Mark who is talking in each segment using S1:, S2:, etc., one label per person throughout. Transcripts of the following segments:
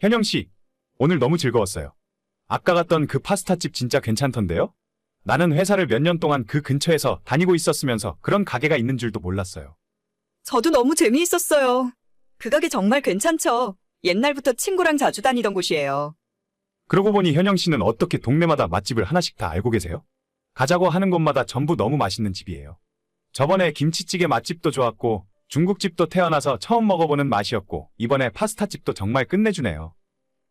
S1: 현영 씨, 오늘 너무 즐거웠어요. 아까 갔던 그 파스타집 진짜 괜찮던데요? 나는 회사를 몇 년 동안 그 근처에서 다니고 있었으면서 그런 가게가 있는 줄도 몰랐어요.
S2: 저도 너무 재미있었어요. 그 가게 정말 괜찮죠? 옛날부터 친구랑 자주 다니던 곳이에요.
S1: 그러고 보니 현영 씨는 어떻게 동네마다 맛집을 하나씩 다 알고 계세요? 가자고 하는 곳마다 전부 너무 맛있는 집이에요. 저번에 김치찌개 맛집도 좋았고 중국집도 태어나서 처음 먹어보는 맛이었고 이번에 파스타집도 정말 끝내주네요.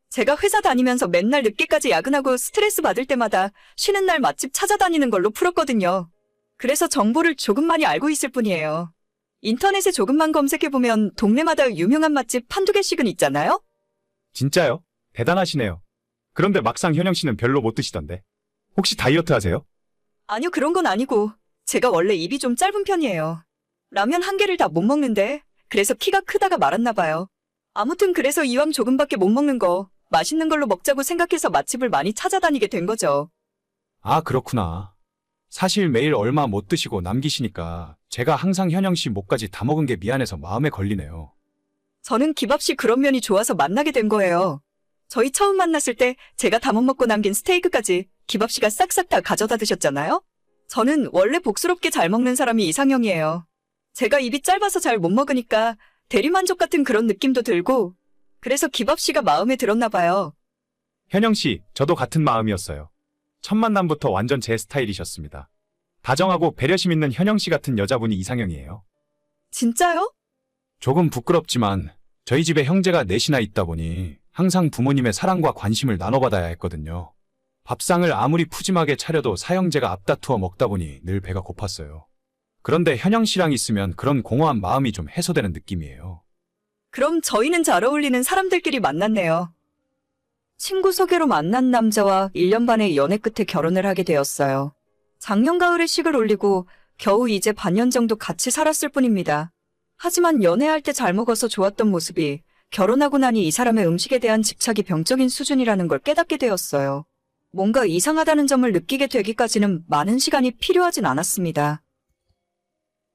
S2: 제가 회사 다니면서 맨날 늦게까지 야근하고 스트레스 받을 때마다 쉬는 날 맛집 찾아다니는 걸로 풀었거든요. 그래서 정보를 조금 많이 알고 있을 뿐이에요. 인터넷에 조금만 검색해보면 동네마다 유명한 맛집 한두 개씩은 있잖아요?
S1: 진짜요? 대단하시네요. 그런데 막상 현영 씨는 별로 못 드시던데. 혹시 다이어트 하세요?
S2: 아니요, 그런 건 아니고. 제가 원래 입이 좀 짧은 편이에요. 라면 한 개를 다 못 먹는데, 그래서 키가 크다가 말았나 봐요. 아무튼 그래서 이왕 조금밖에 못 먹는 거, 맛있는 걸로 먹자고 생각해서 맛집을 많이 찾아다니게 된 거죠.
S1: 아, 그렇구나. 사실 매일 얼마 못 드시고 남기시니까 제가 항상 현영 씨 목까지 다 먹은 게 미안해서 마음에 걸리네요.
S2: 저는 기밥씨 그런 면이 좋아서 만나게 된 거예요. 저희 처음 만났을 때 제가 다 못 먹고 남긴 스테이크까지 기밥씨가 싹싹 다 가져다 드셨잖아요? 저는 원래 복스럽게 잘 먹는 사람이 이상형이에요. 제가 입이 짧아서 잘 못 먹으니까 대리만족 같은 그런 느낌도 들고, 그래서 기밥 씨가 마음에 들었나 봐요.
S1: 현영 씨, 저도 같은 마음이었어요. 첫 만남부터 완전 제 스타일이셨습니다. 다정하고 배려심 있는 현영 씨 같은 여자분이 이상형이에요.
S2: 진짜요?
S1: 조금 부끄럽지만 저희 집에 형제가 넷이나 있다 보니 항상 부모님의 사랑과 관심을 나눠받아야 했거든요. 밥상을 아무리 푸짐하게 차려도 사형제가 앞다투어 먹다 보니 늘 배가 고팠어요. 그런데 현영 씨랑 있으면 그런 공허한 마음이 좀 해소되는 느낌이에요.
S2: 그럼 저희는 잘 어울리는 사람들끼리 만났네요. 친구 소개로 만난 남자와 1년 반의 연애 끝에 결혼을 하게 되었어요. 작년 가을에 식을 올리고 겨우 이제 반년 정도 같이 살았을 뿐입니다. 하지만 연애할 때 잘 먹어서 좋았던 모습이 결혼하고 나니 이 사람의 음식에 대한 집착이 병적인 수준이라는 걸 깨닫게 되었어요. 뭔가 이상하다는 점을 느끼게 되기까지는 많은 시간이 필요하진 않았습니다.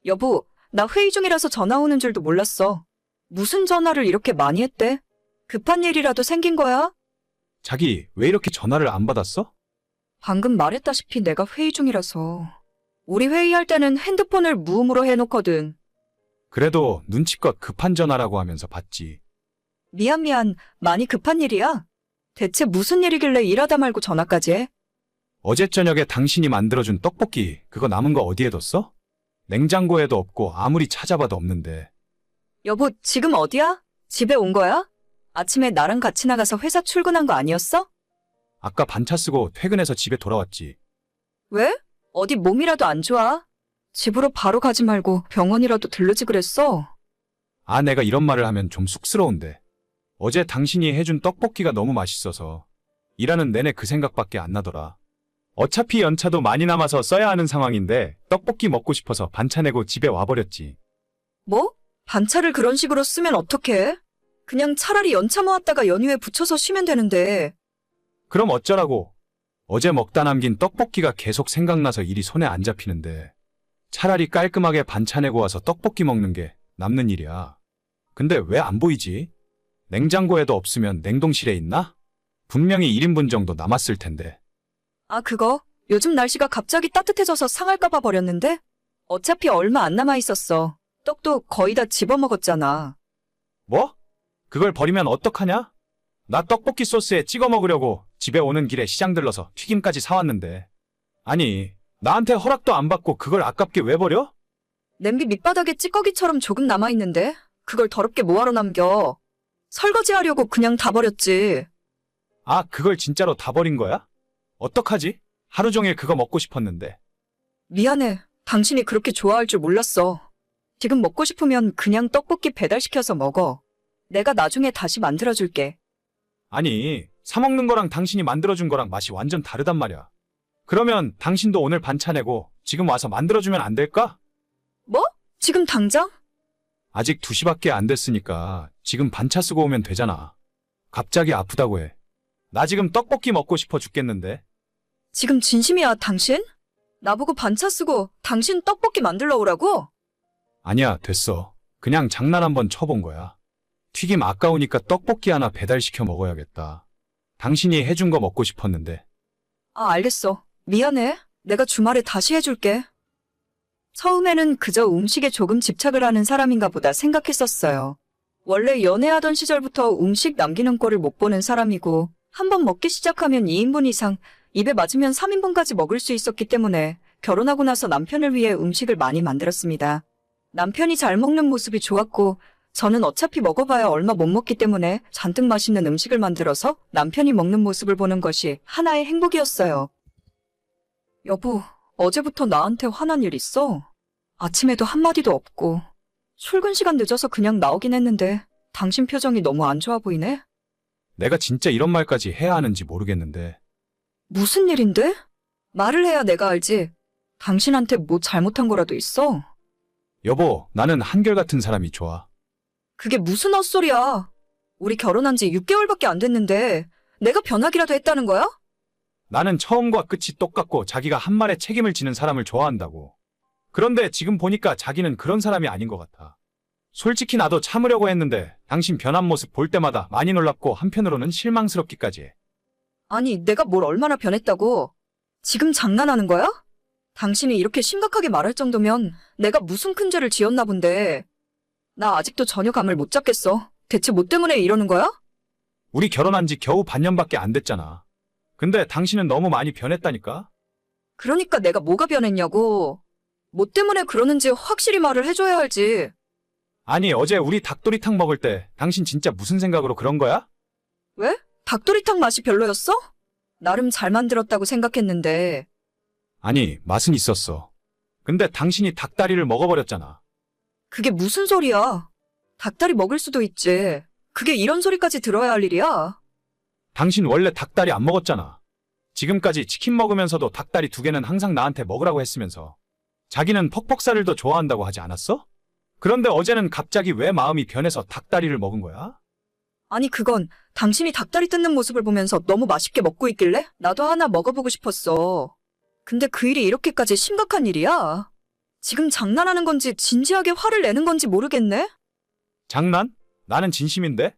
S2: 여보, 나 회의 중이라서 전화 오는 줄도 몰랐어. 무슨 전화를 이렇게 많이 했대? 급한 일이라도 생긴 거야?
S1: 자기, 왜 이렇게 전화를 안 받았어?
S2: 방금 말했다시피 내가 회의 중이라서. 우리 회의할 때는 핸드폰을 무음으로 해놓거든.
S1: 그래도 눈치껏 급한 전화라고 하면서 받지.
S2: 미안 미안, 많이 급한 일이야? 대체 무슨 일이길래 일하다 말고 전화까지 해?
S1: 어제 저녁에 당신이 만들어준 떡볶이, 그거 남은 거 어디에 뒀어? 냉장고에도 없고 아무리 찾아봐도 없는데.
S2: 여보, 지금 어디야? 집에 온 거야? 아침에 나랑 같이 나가서 회사 출근한 거 아니었어?
S1: 아까 반차 쓰고 퇴근해서 집에 돌아왔지.
S2: 왜? 어디 몸이라도 안 좋아? 집으로 바로 가지 말고 병원이라도 들르지 그랬어?
S1: 아, 내가 이런 말을 하면 좀 쑥스러운데. 어제 당신이 해준 떡볶이가 너무 맛있어서 일하는 내내 그 생각밖에 안 나더라. 어차피 연차도 많이 남아서 써야 하는 상황인데 떡볶이 먹고 싶어서 반차 내고 집에 와버렸지.
S2: 뭐? 반차를 그런 식으로 쓰면 어떡해? 그냥 차라리 연차 모았다가 연휴에 붙여서 쉬면 되는데.
S1: 그럼 어쩌라고. 어제 먹다 남긴 떡볶이가 계속 생각나서 일이 손에 안 잡히는데 차라리 깔끔하게 반차 내고 와서 떡볶이 먹는 게 남는 일이야. 근데 왜 안 보이지? 냉장고에도 없으면 냉동실에 있나? 분명히 1인분 정도 남았을 텐데.
S2: 아, 그거? 요즘 날씨가 갑자기 따뜻해져서 상할까봐 버렸는데? 어차피 얼마 안 남아 있었어. 떡도 거의 다 집어먹었잖아.
S1: 뭐? 그걸 버리면 어떡하냐? 나 떡볶이 소스에 찍어 먹으려고 집에 오는 길에 시장 들러서 튀김까지 사왔는데. 아니, 나한테 허락도 안 받고 그걸 아깝게 왜 버려?
S2: 냄비 밑바닥에 찌꺼기처럼 조금 남아있는데? 그걸 더럽게 뭐하러 남겨? 설거지 하려고 그냥 다 버렸지.
S1: 아, 그걸 진짜로 다 버린 거야? 어떡하지? 하루 종일 그거 먹고 싶었는데.
S2: 미안해. 당신이 그렇게 좋아할 줄 몰랐어. 지금 먹고 싶으면 그냥 떡볶이 배달시켜서 먹어. 내가 나중에 다시 만들어줄게.
S1: 아니, 사먹는 거랑 당신이 만들어준 거랑 맛이 완전 다르단 말이야. 그러면 당신도 오늘 반차 내고 지금 와서 만들어주면 안 될까?
S2: 뭐? 지금 당장?
S1: 아직 2시밖에 안 됐으니까 지금 반차 쓰고 오면 되잖아. 갑자기 아프다고 해. 나 지금 떡볶이 먹고 싶어 죽겠는데.
S2: 지금 진심이야, 당신? 나보고 반차 쓰고 당신 떡볶이 만들러 오라고?
S1: 아니야, 됐어. 그냥 장난 한번 쳐본 거야. 튀김 아까우니까 떡볶이 하나 배달시켜 먹어야겠다. 당신이 해준 거 먹고 싶었는데.
S2: 아, 알겠어. 미안해. 내가 주말에 다시 해줄게. 처음에는 그저 음식에 조금 집착을 하는 사람인가 보다 생각했었어요. 원래 연애하던 시절부터 음식 남기는 꼴을 못 보는 사람이고, 한번 먹기 시작하면 2인분 이상, 입에 맞으면 3인분까지 먹을 수 있었기 때문에 결혼하고 나서 남편을 위해 음식을 많이 만들었습니다. 남편이 잘 먹는 모습이 좋았고, 저는 어차피 먹어봐야 얼마 못 먹기 때문에 잔뜩 맛있는 음식을 만들어서 남편이 먹는 모습을 보는 것이 하나의 행복이었어요. 여보, 어제부터 나한테 화난 일 있어? 아침에도 한마디도 없고, 출근 시간 늦어서 그냥 나오긴 했는데, 당신 표정이 너무 안 좋아 보이네?
S1: 내가 진짜 이런 말까지 해야 하는지 모르겠는데.
S2: 무슨 일인데? 말을 해야 내가 알지. 당신한테 뭐 잘못한 거라도 있어?
S1: 여보, 나는 한결같은 사람이 좋아.
S2: 그게 무슨 헛소리야. 우리 결혼한 지 6개월밖에 안 됐는데, 내가 변하기라도 했다는 거야?
S1: 나는 처음과 끝이 똑같고 자기가 한 말에 책임을 지는 사람을 좋아한다고. 그런데 지금 보니까 자기는 그런 사람이 아닌 것 같아. 솔직히 나도 참으려고 했는데 당신 변한 모습 볼 때마다 많이 놀랍고 한편으로는 실망스럽기까지 해.
S2: 아니, 내가 뭘 얼마나 변했다고? 지금 장난하는 거야? 당신이 이렇게 심각하게 말할 정도면 내가 무슨 큰 죄를 지었나 본데. 나 아직도 전혀 감을 못 잡겠어. 대체 뭐 때문에 이러는 거야?
S1: 우리 결혼한 지 겨우 반년밖에 안 됐잖아. 근데 당신은 너무 많이 변했다니까?
S2: 그러니까 내가 뭐가 변했냐고. 뭐 때문에 그러는지 확실히 말을 해줘야 알지.
S1: 아니, 어제 우리 닭도리탕 먹을 때 당신 진짜 무슨 생각으로 그런 거야?
S2: 왜? 닭도리탕 맛이 별로였어? 나름 잘 만들었다고 생각했는데.
S1: 아니, 맛은 있었어. 근데 당신이 닭다리를 먹어버렸잖아.
S2: 그게 무슨 소리야? 닭다리 먹을 수도 있지. 그게 이런 소리까지 들어야 할 일이야.
S1: 당신 원래 닭다리 안 먹었잖아. 지금까지 치킨 먹으면서도 닭다리 두 개는 항상 나한테 먹으라고 했으면서. 자기는 퍽퍽살을 더 좋아한다고 하지 않았어? 그런데 어제는 갑자기 왜 마음이 변해서 닭다리를 먹은 거야?
S2: 아니, 그건 당신이 닭다리 뜯는 모습을 보면서 너무 맛있게 먹고 있길래 나도 하나 먹어보고 싶었어. 근데 그 일이 이렇게까지 심각한 일이야. 지금 장난하는 건지 진지하게 화를 내는 건지 모르겠네?
S1: 장난? 나는 진심인데?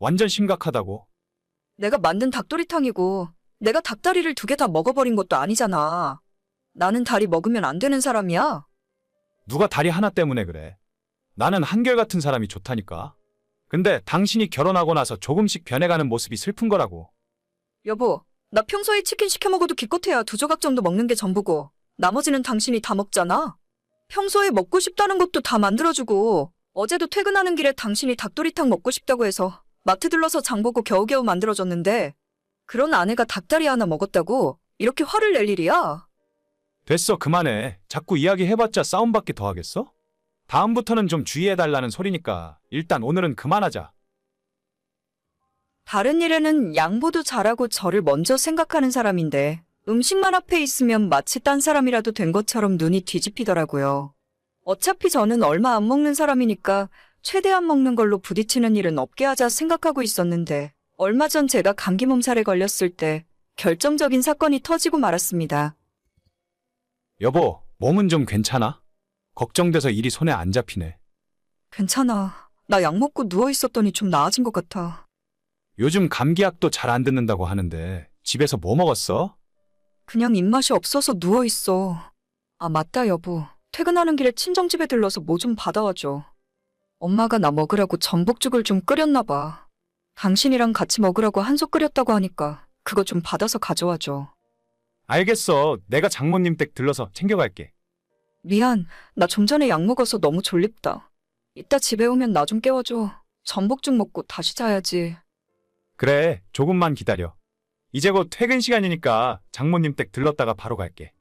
S1: 완전 심각하다고.
S2: 내가 만든 닭도리탕이고 내가 닭다리를 두 개 다 먹어버린 것도 아니잖아. 나는 다리 먹으면 안 되는 사람이야.
S1: 누가 다리 하나 때문에 그래. 나는 한결같은 사람이 좋다니까. 근데 당신이 결혼하고 나서 조금씩 변해가는 모습이 슬픈 거라고.
S2: 여보, 나 평소에 치킨 시켜 먹어도 기껏해야 두 조각 정도 먹는 게 전부고 나머지는 당신이 다 먹잖아. 평소에 먹고 싶다는 것도 다 만들어주고 어제도 퇴근하는 길에 당신이 닭도리탕 먹고 싶다고 해서 마트 들러서 장 보고 겨우겨우 만들어줬는데 그런 아내가 닭다리 하나 먹었다고 이렇게 화를 낼 일이야.
S1: 됐어, 그만해. 자꾸 이야기해봤자 싸움밖에 더 하겠어? 다음부터는 좀 주의해달라는 소리니까 일단 오늘은 그만하자.
S2: 다른 일에는 양보도 잘하고 저를 먼저 생각하는 사람인데 음식만 앞에 있으면 마치 딴 사람이라도 된 것처럼 눈이 뒤집히더라고요. 어차피 저는 얼마 안 먹는 사람이니까 최대한 먹는 걸로 부딪히는 일은 없게 하자 생각하고 있었는데 얼마 전 제가 감기 몸살에 걸렸을 때 결정적인 사건이 터지고 말았습니다.
S1: 여보, 몸은 좀 괜찮아? 걱정돼서 일이 손에 안 잡히네.
S2: 괜찮아. 나 약 먹고 누워 있었더니 좀 나아진 것 같아.
S1: 요즘 감기약도 잘 안 듣는다고 하는데 집에서 뭐 먹었어?
S2: 그냥 입맛이 없어서 누워 있어. 아, 맞다, 여보. 퇴근하는 길에 친정집에 들러서 뭐 좀 받아와줘. 엄마가 나 먹으라고 전복죽을 좀 끓였나 봐. 당신이랑 같이 먹으라고 한솥 끓였다고 하니까 그거 좀 받아서 가져와줘.
S1: 알겠어. 내가 장모님 댁 들러서 챙겨갈게.
S2: 미안, 나 좀 전에 약 먹어서 너무 졸립다. 이따 집에 오면 나 좀 깨워줘. 전복죽 먹고 다시 자야지.
S1: 그래, 조금만 기다려. 이제 곧 퇴근 시간이니까 장모님 댁 들렀다가 바로 갈게.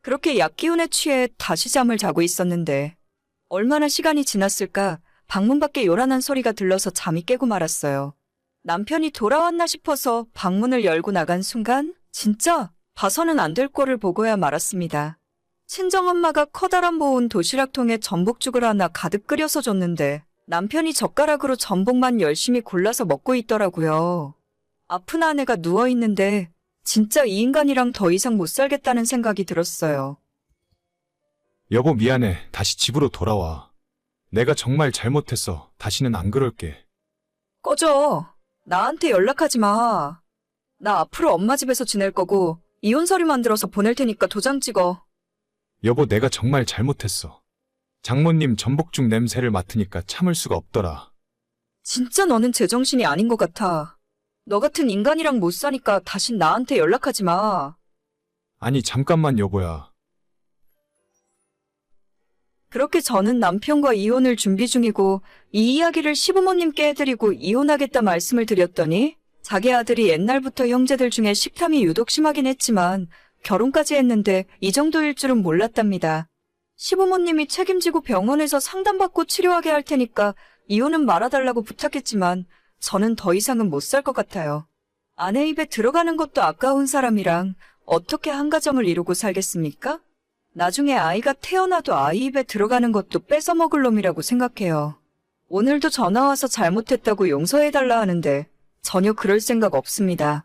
S2: 그렇게 약 기운에 취해 다시 잠을 자고 있었는데 얼마나 시간이 지났을까 방문 밖에 요란한 소리가 들려서 잠이 깨고 말았어요. 남편이 돌아왔나 싶어서 방문을 열고 나간 순간 진짜 봐서는 안 될 꼴을 보고야 말았습니다. 친정엄마가 커다란 보온 도시락통에 전복죽을 하나 가득 끓여서 줬는데 남편이 젓가락으로 전복만 열심히 골라서 먹고 있더라고요. 아픈 아내가 누워있는데 진짜 이 인간이랑 더 이상 못 살겠다는 생각이 들었어요.
S1: 여보 미안해. 다시 집으로 돌아와. 내가 정말 잘못했어. 다시는 안 그럴게.
S2: 꺼져. 나한테 연락하지 마. 나 앞으로 엄마 집에서 지낼 거고, 이혼 서류 만들어서 보낼 테니까 도장 찍어.
S1: 여보, 내가 정말 잘못했어. 장모님 전복죽 냄새를 맡으니까 참을 수가 없더라.
S2: 진짜 너는 제정신이 아닌 것 같아. 너 같은 인간이랑 못 사니까 다신 나한테 연락하지 마.
S1: 아니, 잠깐만, 여보야.
S2: 그렇게 저는 남편과 이혼을 준비 중이고 이 이야기를 시부모님께 해드리고 이혼하겠다 말씀을 드렸더니 자기 아들이 옛날부터 형제들 중에 식탐이 유독 심하긴 했지만 결혼까지 했는데 이 정도일 줄은 몰랐답니다. 시부모님이 책임지고 병원에서 상담받고 치료하게 할 테니까 이혼은 말아달라고 부탁했지만 저는 더 이상은 못 살 것 같아요. 아내 입에 들어가는 것도 아까운 사람이랑 어떻게 한 가정을 이루고 살겠습니까? 나중에 아이가 태어나도 아이 입에 들어가는 것도 뺏어 먹을 놈이라고 생각해요. 오늘도 전화 와서 잘못했다고 용서해달라 하는데 전혀 그럴 생각 없습니다.